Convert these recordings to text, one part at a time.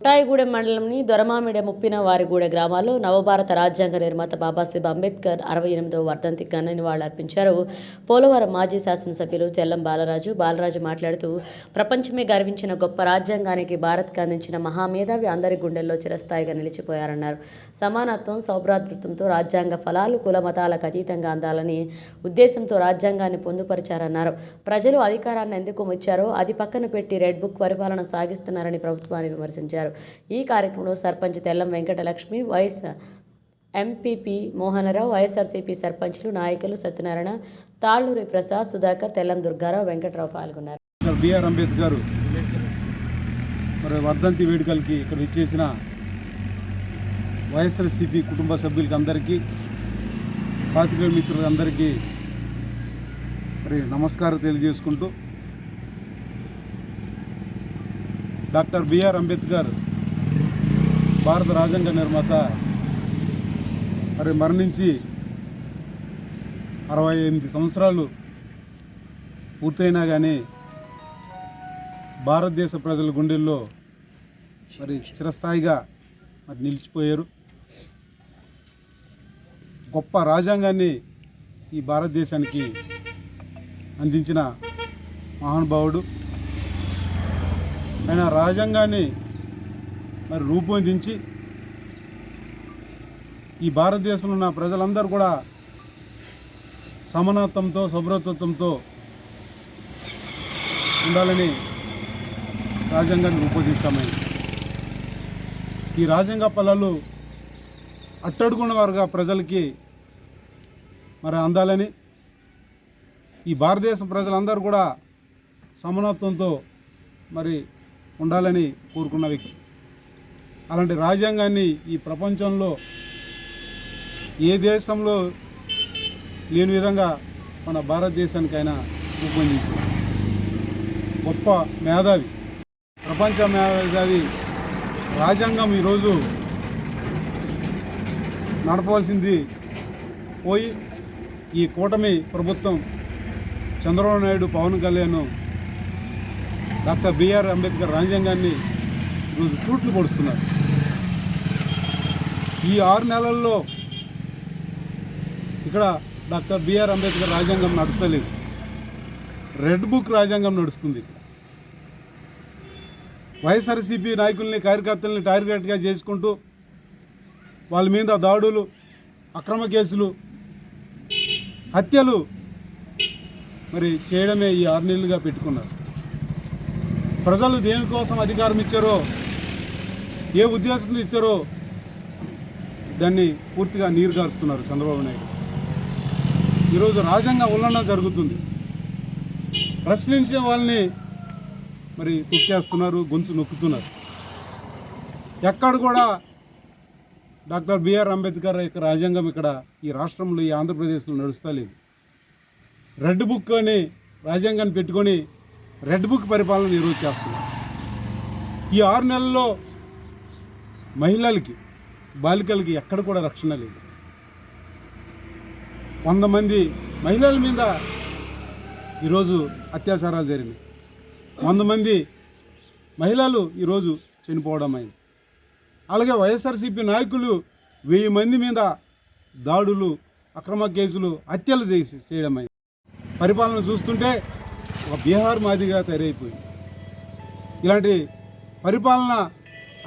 కోటాయిగూడెం మండలంని దొరమామిడ ముప్పిన వారిగూడ గ్రామాల్లో నవభారత రాజ్యాంగ నిర్మాత బాబాసాహెబ్ అంబేద్కర్ అరవై ఎనిమిదవ వర్ధంతి ఘన నివాళులర్పించారు. పోలవరం మాజీ శాసనసభ్యులు తెల్లం బాలరాజు బాలరాజు మాట్లాడుతూ ప్రపంచమే గర్వించిన గొప్ప రాజ్యాంగానికి భారత్కి అందించిన మహామేధావి అందరి గుండెల్లో చిరస్థాయిగా నిలిచిపోయారన్నారు. సమానత్వం సౌభ్రాతృత్వంతో రాజ్యాంగ ఫలాలు కుల మతాలకు అతీతంగా అందాలని ఉద్దేశంతో రాజ్యాంగాన్ని పొందుపరిచారన్నారు. ప్రజలు అధికారాన్ని ఎందుకు ఇచ్చారో అది పక్కన పెట్టి రెడ్ బుక్ పరిపాలన సాగిస్తున్నారని ప్రభుత్వాన్ని విమర్శించారు. ఈ కార్యక్రమంలో sarpanch Tellam Venkatalakshmi vice MPP Mohanarao YSRCP సర్పంచ్లు నాయకులు సత్యనారాయణ తాళ్ళూరి ప్రసాద్ సుధాకర్ తెల్లం దుర్గారావు వెంకటరావు పాల్గొన్నారు. బిఆర్ అంబేద్కర్ మరి వర్ధంతి వేడుకలకి ఇక్కడ ఇచ్చేసిన వైఎస్ఆర్సీపీ కుటుంబ సభ్యులకి అందరికీ పాతికేయ మిత్రులందరికీ మరి నమస్కారం తెలియజేసుకుంటూ డాక్టర్ బిఆర్ అంబేద్కర్ భారత రాజ్యాంగ నిర్మాత మరి మరణించి అరవై ఎనిమిది సంవత్సరాలు పూర్తయినా కానీ భారతదేశ ప్రజల గుండెల్లో మరి చిరస్థాయిగా మరి నిలిచిపోయారు. గొప్ప రాజ్యాంగాన్ని ఈ భారతదేశానికి అందించిన మహానుభావుడు ఆయన రాజ్యాంగాన్ని మరి రూపొందించి ఈ భారతదేశంలో ఉన్న ప్రజలందరూ కూడా సమానత్వంతో సౌభ్రతత్వంతో ఉండాలని రాజ్యాంగాన్ని రూపొందిస్తామని. ఈ రాజ్యాంగ ఫలాలు అట్టడుగున్న వారుగా ప్రజలకి మరి అందాలని ఈ భారతదేశ ప్రజలందరూ కూడా సమానత్వంతో మరి ఉండాలని కోరుకున్న వ్యక్తి. అలాంటి రాజ్యాంగాన్ని ఈ ప్రపంచంలో ఏ దేశంలో లేని విధంగా మన భారతదేశానికైనా రూపొందించింది. గొప్ప మేధావి ప్రపంచ మేధావి రాజ్యాంగం ఈరోజు నడపవలసింది పోయి ఈ కూటమి ప్రభుత్వం చంద్రబాబు నాయుడు పవన్ కళ్యాణ్ డాక్టర్ బిఆర్ అంబేద్కర్ రాజ్యాంగాన్ని ఈరోజు తూట్లు పొడుస్తున్నారు. ఈ ఆరు నెలల్లో ఇక్కడ డాక్టర్ బిఆర్ అంబేద్కర్ రాజ్యాంగం నడుస్తలేదు. రెడ్ బుక్ రాజ్యాంగం నడుస్తుంది వైఎస్ఆర్సీపీ నాయకుల్ని కార్యకర్తల్ని టార్గెట్గా చేసుకుంటూ వాళ్ళ మీద దాడులు అక్రమ కేసులు హత్యలు మరి చేయడమే ఈ ఆరు నెలలుగా పెట్టుకున్నారు. ప్రజలు దేనికోసం అధికారం ఇచ్చారో ఏ ఉద్దేశంతో ఇచ్చారో దాన్ని పూర్తిగా నీరు గారుస్తున్నారు చంద్రబాబు నాయుడు. ఈరోజు రాజ్యాంగ ఉల్లంఘన జరుగుతుంది. ప్రశ్నించే వాళ్ళని మరి తొక్కేస్తున్నారు గొంతు నొక్కుతున్నారు. ఎక్కడ కూడా డాక్టర్ బిఆర్ అంబేద్కర్ యొక్క రాజ్యాంగం ఇక్కడ ఈ రాష్ట్రంలో ఈ ఆంధ్రప్రదేశ్లో నడుస్తలేదు. రెడ్ బుక్ అని రాజ్యాంగాన్ని పెట్టుకొని రెడ్ బుక్ పరిపాలన ఈరోజు చేస్తున్నారు. ఈ ఆరు నెలల్లో మహిళలకి బాలికలకి ఎక్కడ కూడా రక్షణ లేదు. వంద మంది మహిళల మీద ఈరోజు అత్యాచారాలు జరిగినాయి. వంద మంది మహిళలు ఈరోజు చనిపోవడం అయింది. అలాగే వైఎస్ఆర్సీపీ నాయకులు వెయ్యి మంది మీద దాడులు అక్రమ కేసులు హత్యలు చేసి చేయడం అయింది. పరిపాలన చూస్తుంటే ఒక బీహార్ మాదిరిగా తయారైపోయింది. ఇలాంటి పరిపాలన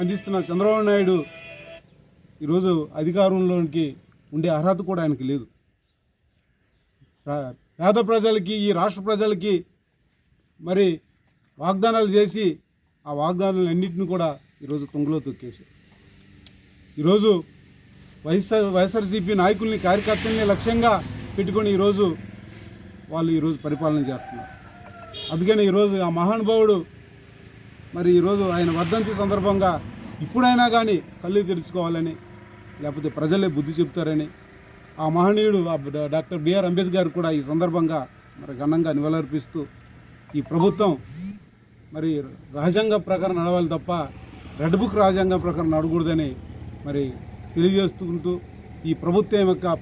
అందిస్తున్న చంద్రబాబు నాయుడు ఈరోజు అధికారంలోనికి ఉండే అర్హత కూడా ఆయనకి లేదు. పేద ప్రజలకి ఈ రాష్ట్ర ప్రజలకి మరి వాగ్దానాలు చేసి ఆ వాగ్దానాలన్నింటిని కూడా ఈరోజు తొంగలో తొక్కేసి ఈరోజు వైఎస్ఆర్ వైఎస్ఆర్సీపీ నాయకుల్ని కార్యకర్తల్ని లక్ష్యంగా పెట్టుకొని ఈరోజు వాళ్ళు ఈరోజు పరిపాలన చేస్తున్నారు. అందుకని ఈరోజు ఆ మహానుభావుడు మరి ఈరోజు ఆయన వర్ధంతి సందర్భంగా ఇప్పుడైనా కానీ కళ్ళు తెరుచుకోవాలని లేకపోతే ప్రజలే బుద్ధి చెప్తారని ఆ మహనీయుడు ఆ డాక్టర్ బిఆర్ అంబేద్కర్ కూడా ఈ సందర్భంగా మరి ఘనంగా నివాళులర్పిస్తూ ఈ ప్రభుత్వం మరి రాజ్యాంగ ప్రకారం నడవాలి తప్ప రెడ్ బుక్ రాజ్యాంగం ప్రకారం నడకూడదని మరి తెలియజేసుకుంటూ ఈ ప్రభుత్వం యొక్క